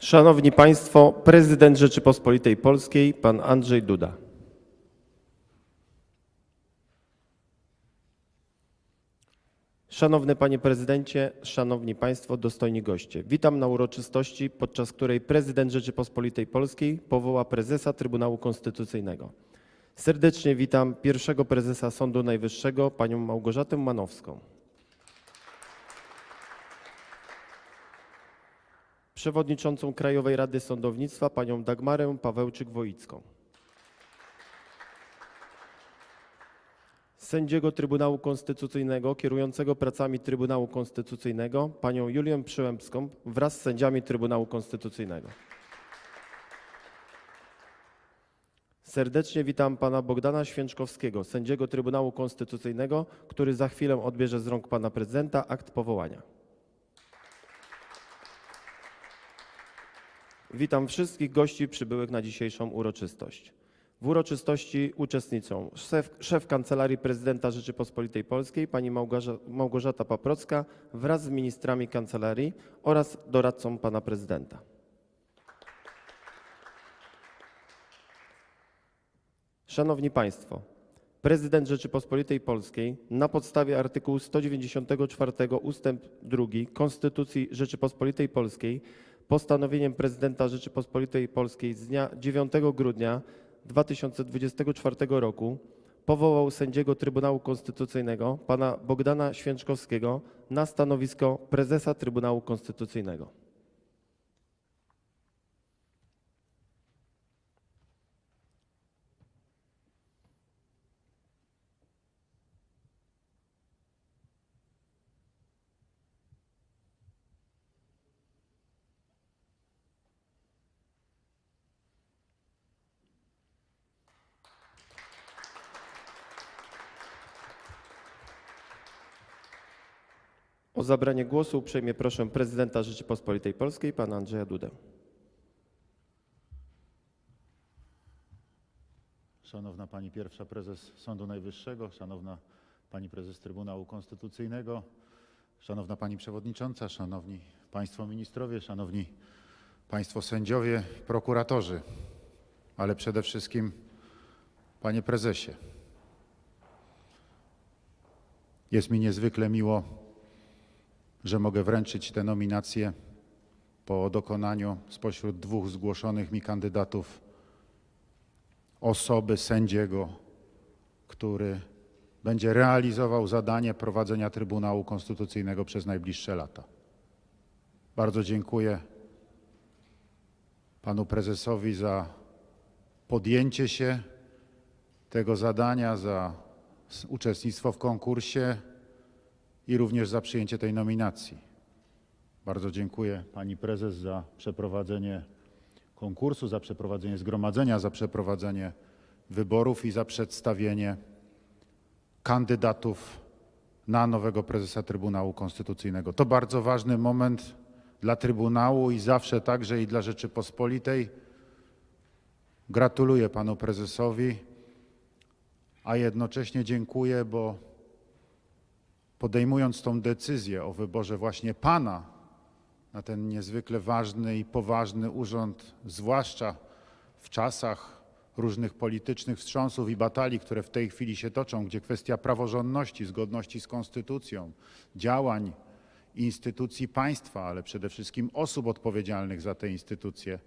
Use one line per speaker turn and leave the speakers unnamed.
Szanowni Państwo, prezydent Rzeczypospolitej Polskiej, pan Andrzej Duda. Szanowny Panie Prezydencie, Szanowni Państwo, dostojni goście. Witam na uroczystości, podczas której prezydent Rzeczypospolitej Polskiej powoła prezesa Trybunału Konstytucyjnego. Serdecznie witam pierwszego prezesa Sądu Najwyższego, panią Małgorzatę Manowską. Przewodniczącą Krajowej Rady Sądownictwa panią Dagmarę Pawełczyk-Woicką. Sędziego Trybunału Konstytucyjnego kierującego pracami Trybunału Konstytucyjnego panią Julię Przyłębską wraz z sędziami Trybunału Konstytucyjnego. Serdecznie witam pana Bogdana Święczkowskiego, sędziego Trybunału Konstytucyjnego, który za chwilę odbierze z rąk pana prezydenta akt powołania. Witam wszystkich gości przybyłych na dzisiejszą uroczystość. W uroczystości uczestniczą szef, szef Kancelarii Prezydenta Rzeczypospolitej Polskiej pani Małgorza- Małgorzata Paprocka wraz z ministrami kancelarii oraz doradcą pana prezydenta. Szanowni Państwo, prezydent Rzeczypospolitej Polskiej na podstawie artykułu 194 ustęp 2 Konstytucji Rzeczypospolitej Polskiej postanowieniem prezydenta Rzeczypospolitej Polskiej z dnia 9 grudnia 2024 roku powołał sędziego Trybunału Konstytucyjnego pana Bogdana Święczkowskiego na stanowisko prezesa Trybunału Konstytucyjnego. O zabranie głosu uprzejmie proszę prezydenta Rzeczypospolitej Polskiej pana Andrzeja Dudę.
Szanowna Pani Pierwsza Prezes Sądu Najwyższego, Szanowna Pani Prezes Trybunału Konstytucyjnego, Szanowna Pani Przewodnicząca, Szanowni Państwo Ministrowie, Szanowni Państwo Sędziowie, Prokuratorzy, ale przede wszystkim Panie Prezesie. Jest mi niezwykle miło, że mogę wręczyć te nominacje po dokonaniu spośród dwóch zgłoszonych mi kandydatów osoby sędziego, który będzie realizował zadanie prowadzenia Trybunału Konstytucyjnego przez najbliższe lata. Bardzo dziękuję panu prezesowi za podjęcie się tego zadania, za uczestnictwo w konkursie i również za przyjęcie tej nominacji. Bardzo dziękuję pani prezes za przeprowadzenie konkursu, za przeprowadzenie zgromadzenia, za przeprowadzenie wyborów i za przedstawienie kandydatów na nowego prezesa Trybunału Konstytucyjnego. To bardzo ważny moment dla Trybunału i zawsze także i dla Rzeczypospolitej. Gratuluję panu prezesowi, a jednocześnie dziękuję, bo podejmując tą decyzję o wyborze właśnie pana na ten niezwykle ważny i poważny urząd, zwłaszcza w czasach różnych politycznych wstrząsów i batalii, które w tej chwili się toczą, gdzie kwestia praworządności, zgodności z konstytucją, działań instytucji państwa, ale przede wszystkim osób odpowiedzialnych za te instytucje